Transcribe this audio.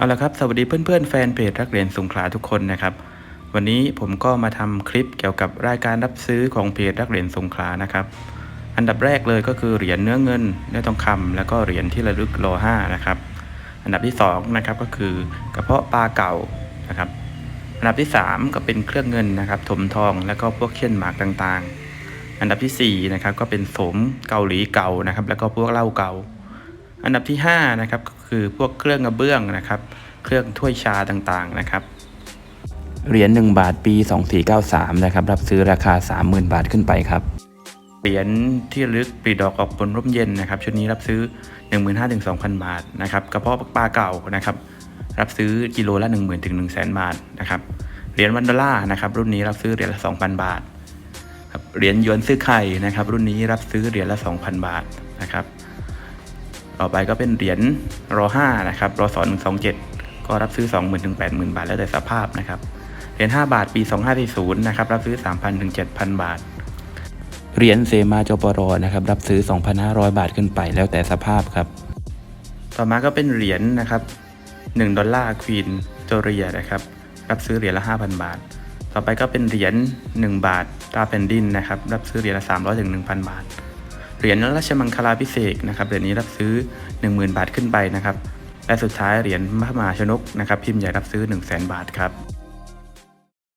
เอาละครับสวัสดีเพื่อนๆแฟนเพจรักเหรียญสงขลาทุกคนนะครับ วันนี้ผมก็มาทำคลิปเกี่ยวกับรายการรับซื้อของเพจรักเหรียญสงขลานะครับ อันดับแรกเลยก็คือเหรียญเนื้อเงินเนื้อทองคำแล้วก็เหรียญที่ระลึกโลห้านะครับ อันดับที่สองนะครับก็คือกระเพาะปลาเก่านะครับ อันดับที่สามก็เป็นเครื่องเงินนะครับถมทองแล้วก็พวกเช่นหมากต่างๆ อันดับที่สี่นะครับก็เป็นสมเกาหลีเก่านะครับ แล้วก็พวกเหล้าเก่าอันดับที่5นะครับก็ คือพวกเครื่องกระเบื้องนะครับ เครื่องถ้วยชาต่างๆนะครับเหรียญ1บาทปี 2493 นะครับ รับซื้อราคา 30,000 บาทขึ้นไปครับเหรียญที่ระลึกปลีดอกออกผลร่มเย็นนะครับชุดนี้รับซื้อ 15,000ถึง2,000 บาทนะครับกระเพาะปลาเก่านะครับ รับซื้อกิโลละ 10,000ถึง100,000 บาทนะครับเหรียญวันดอลลาร์นะครับ รุ่นนี้รับซื้อเหรียญละ 2,000 บาทครับเหรียญหยวนซื้อไข่นะครับ รุ่นนี้รับซื้อเหรียญละ 2,000 บาทนะครับ ต่อไปก็เป็นเหรียญรอห้านะครับรอสอนหนึ่งสองเจ็ดก็รับซื้อ 20,000ถึง80,000 บาท แล้วแต่สภาพนะครับเหรียญ5บาทปี 2540นะครับรับซื้อ 3,000ถึง7,000 บาทเหรียญเซมาจปรนะครับรับซื้อ 2,500 บาทขึ้นไปแล้วแต่สภาพครับ ต่อมาก็เป็นเหรียญนะครับ1ดอลลาร์ควีนโจเรียนะครับรับซื้อเหรียญละ 5,000 บาท ต่อไปก็เป็นเหรียญ1บาทตาแผ่นดินนะครับรับซื้อเหรียญละ300ถึง1,000 บาท เหรียญราชมังคลาพิเศษนะครับเหรียญนี้รับซื้อ 10,000 บาทขึ้นไปนะครับและสุดท้ายเหรียญมหาชนกนะครับพิมพ์ใหญ่รับซื้อ 1 0 0 0 0แบาทครับ